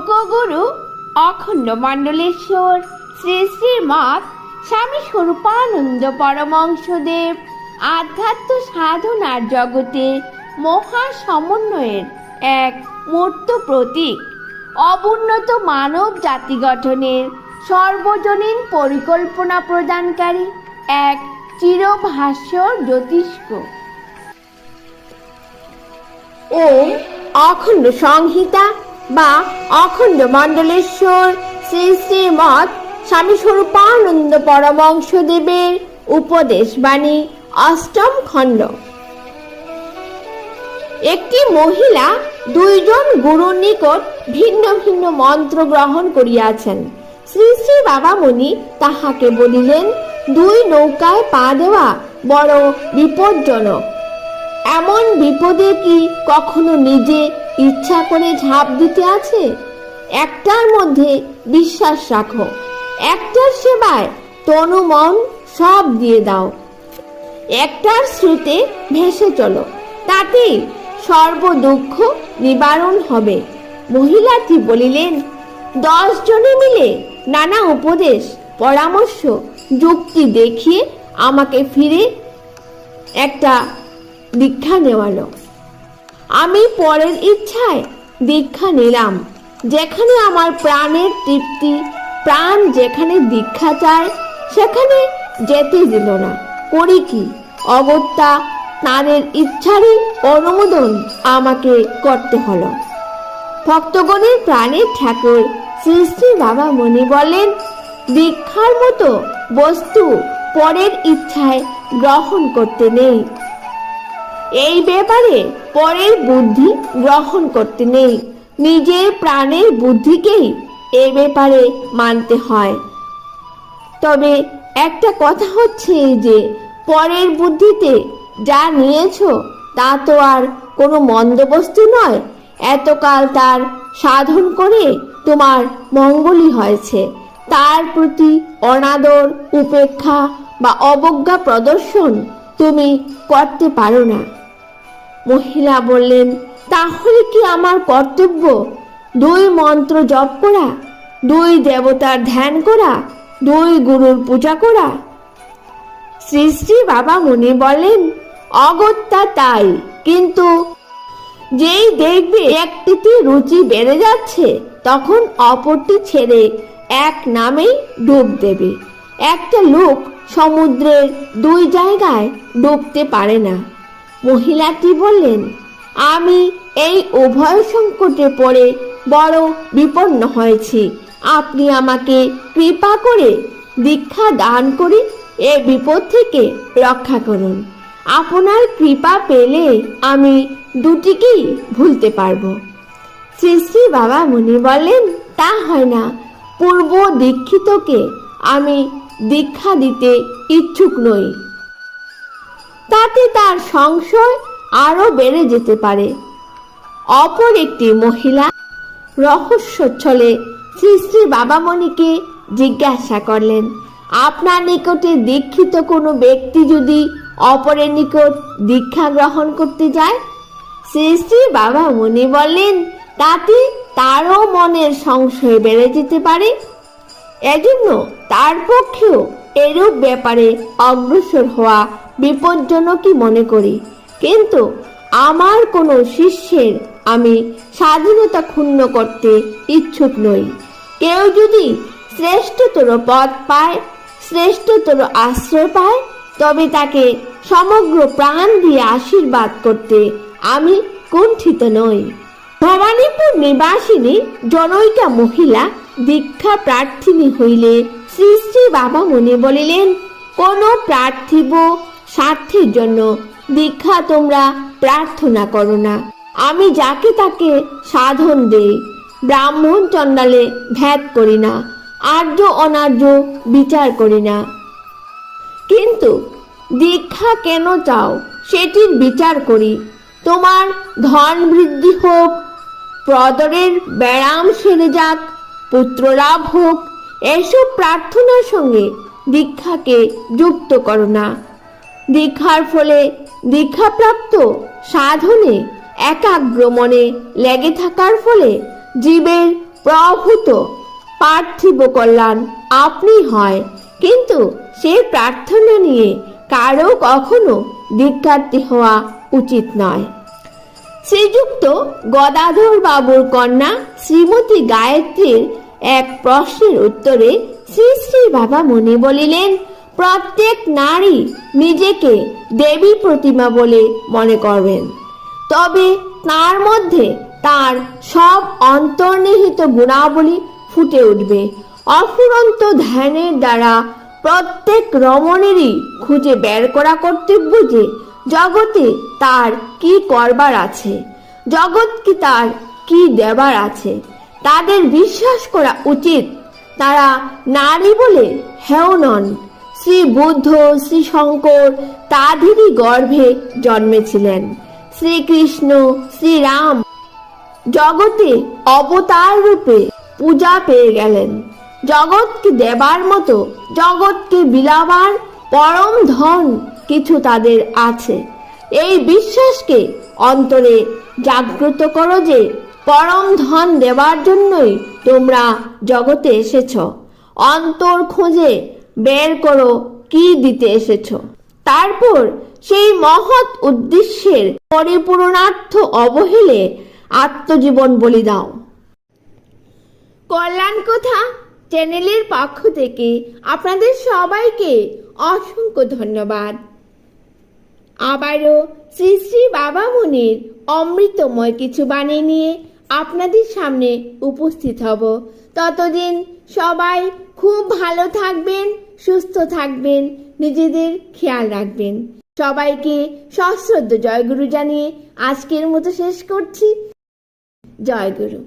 লোকগুরু অখণ্ড মণ্ডলেশ্বর, শ্রী শ্রীমৎ স্বামী স্বরূপানন্দ পরমংশদেব আধ্যাত্ম সাধনার জগতে মহা সমন্বয়ের এক মূর্ত প্রতীক, অবুন্নত মানব জাতি গঠনের সর্বজনীন পরিকল্পনা প্রদানকারী এক চিরভাস্বর জ্যোতিষ্ক। ও অখণ্ড সংহিতা বা অখণ্ড মণ্ডলেশ্বর শ্রী শ্রীমৎ স্বামী স্বরূপানন্দ পরমংশদেবের উপদেশ বাণী অষ্টম খণ্ড। একটি মহিলা দুইজন গুরুর নিকট ভিন্ন ভিন্ন মন্ত্র গ্রহণ করিয়াছেন। শ্রী শ্রী বাবামণি তাহাকে বলিলেন, দুই নৌকায় পা দেওয়া বড় বিপজ্জনক। এমন বিপদে কি কখনো নিজে ইচ্ছা করে ঝাঁপ দিতে আছে? একটার মধ্যে বিশ্বাস রাখো, একটার সেবায় তনু মন সব দিয়ে দাও। একটার স্রোতে ভেসে চলো, তাতেই সর্ব দুঃখ নিবারণ হবে। মহিলাটি বলিলেন, দশ জনে মিলে নানা উপদেশ, পরামর্শ, যুক্তি দেখিয়ে আমাকে ফিরে একটা দীক্ষা নেওয়ালো। আমি পরের ইচ্ছায় দীক্ষা নিলাম। যেখানে আমার প্রাণের তৃপ্তি, প্রাণ যেখানে দীক্ষা চায়, সেখানে যেতে দিল না। করি কি? অগত্যা তাদের ইচ্ছারই অনুমোদন আমাকে করতে হলো। ভক্তগণের প্রাণের ঠাকুর শ্রী বাবা মনি বলেন, দীক্ষার মতো বস্তু পরের ইচ্ছায় গ্রহণ করতে নেই। এই ব্যাপারে পরের বুদ্ধি গ্রহণ করতে নেই। নিজের প্রাণের বুদ্ধিকেই এ ব্যাপারে মানতে হয়। তবে একটা কথা হচ্ছে যে, পরের বুদ্ধিতে যা নিয়েছো, তা তো আর কোনো মন্দ বস্তু নয়। এতকাল তার সাধন করে তোমার মঙ্গলই হয়েছে। তার প্রতি অনাদর, উপেক্ষা বা অবজ্ঞা প্রদর্শন তুমি করতে পারো না। মহিলা বললেন, তাহলে কি আমার কর্তব্য? দুই মন্ত্র জপ করা, দুই দেবতার ধ্যান করা, দুই গুরুর পূজা করা? শ্রী শ্রী বাবা মনি বলেন অগত্যা তাই, কিন্তু যেই দেখবে একটিতে রুচি বেড়ে যাচ্ছে, তখন অপরটি ছেড়ে এক নামেই ডুব দেবে। একটা লোক সমুদ্রের দুই জায়গায় ডুবতে পারে না। মহিলাটি বললেন, আমি এই উভয় সংকটে পড়ে বড় বিপন্ন হয়েছি। আপনি আমাকে কৃপা করে দীক্ষা দান করে এ বিপদ থেকে রক্ষা করুন। আপনার কৃপা পেলে আমি দুটিকেই ভুলতে পারব। শ্রী শ্রী বাবা মুনি বলেন তা হয় না। পূর্ব দীক্ষিতকে আমি দীক্ষা দিতে ইচ্ছুক নই। তাতে তার সংশয় আরও বেড়ে যেতে পারে। অপর একটি মহিলা রহস্য ছলে শ্রী শ্রী বাবামণিকে জিজ্ঞাসা করলেন, আপনার নিকটে দীক্ষিত কোনো ব্যক্তি যদি অপরের নিকট দীক্ষা গ্রহণ করতে যায়? শ্রী শ্রী বাবা মনি বললেন, তাতে তারও মনের সংশয় বেড়ে যেতে পারে। এজন্য তার পক্ষেও এরূপ ব্যাপারে অগ্রসর হওয়া বিপজ্জনকই মনে করি। কিন্তু আমার কোনো শিষ্যের আমি স্বাধীনতা ক্ষুণ্ণ করতে ইচ্ছুক নই। কেউ যদি শ্রেষ্ঠতর পদ পায়, শ্রেষ্ঠতর আশ্রয় পায়, তবে তাকে সমগ্র প্রাণ দিয়ে আশীর্বাদ করতে আমি কুণ্ঠিত নই। ভবানীপুর নিবাসিনী জনৈকা মহিলা দীক্ষা প্রার্থিনী হইলে শ্রী শ্রী বাবা মনে বলিলেন, কোন পার্থিব স্বার্থের জন্য দীক্ষা তোমরা প্রার্থনা করো না। আমি যাকে তাকে সাধন দেই, ব্রাহ্মণ চণ্ডালে ভেদ করি না, আর্য অনার্য বিচার করি না। কিন্তু দীক্ষা কেন চাও, সেটির বিচার করি। তোমার ধন বৃদ্ধি হোক, প্রদরের ব্যায়াম সেরে যাক পুত্রলাভ হোক, এসব প্রার্থনার সঙ্গে দীক্ষাকে যুক্ত করো না। দীক্ষার ফলে দীক্ষাপ্রাপ্ত সাধনে একাগ্র মনে লেগে থাকার ফলে জীবের প্রভূত পার্থিব কল্যাণ আপনি হয়। কিন্তু সে প্রার্থনা নিয়ে কারও কখনো দীক্ষার্থী হওয়া উচিত নয়। শ্রীযুক্ত গদাধর বাবুর কন্যা শ্রীমতী গায়ত্রীর এক প্রশ্নের উত্তরে শ্রী শ্রী বাবা মনে বলিলেন প্রত্যেক নারী নিজেকে দেবী প্রতিমা বলে মনে করবেন। তবে তার মধ্যে তার সব অন্তর্নিহিত গুণাবলী ফুটে উঠবে। অফুরন্ত ধ্যানের দ্বারা প্রত্যেক রমণেরই খুঁজে বের করা কর্তব্য যে জগতে তার কি করবার আছে, জগৎ কি তার কি দেবার আছে, তাদের বিশ্বাস করা উচিত। তারা নারী বলে হেও নন শ্রী বুদ্ধ, শ্রী শঙ্কর, তাদেরই গর্ভে জন্মেছিলেন। শ্রীকৃষ্ণ, শ্রীরাম জগতে অবতার রূপে পূজা পেয়ে গেলেন। জগৎকে দেবার মতো, জগৎকে বিলাবার পরম ধন কিছু তাদের আছে। এই বিশ্বাসকে অন্তরে জাগ্রত করো যে, পরম ধন দেবার জন্যই তোমরা জগতে এসেছ। অন্তর খোঁজে বের করো, কি দিতে এসেছ? তারপর সেই মহৎ উদ্দেশ্যের পরিপূর্ণার্থ অবহেলে আত্মজীবন বলি দাও। কল্যাণ কথা চ্যানেলের পক্ষ থেকে আপনাদের সবাইকে অসংখ্য ধন্যবাদ। আবারও শ্রী শ্রী বাবা মুনির অমৃতময় কিছু বাণী নিয়ে আপনাদের সামনে উপস্থিত হব। ততদিন সবাই খুব ভালো থাকবেন, সুস্থ থাকবেন, নিজেদের খেয়াল রাখবেন। সবাইকে সশ্রদ্ধ জয়গুরু জানিয়ে আজকের মতো শেষ করছি। জয়গুরু।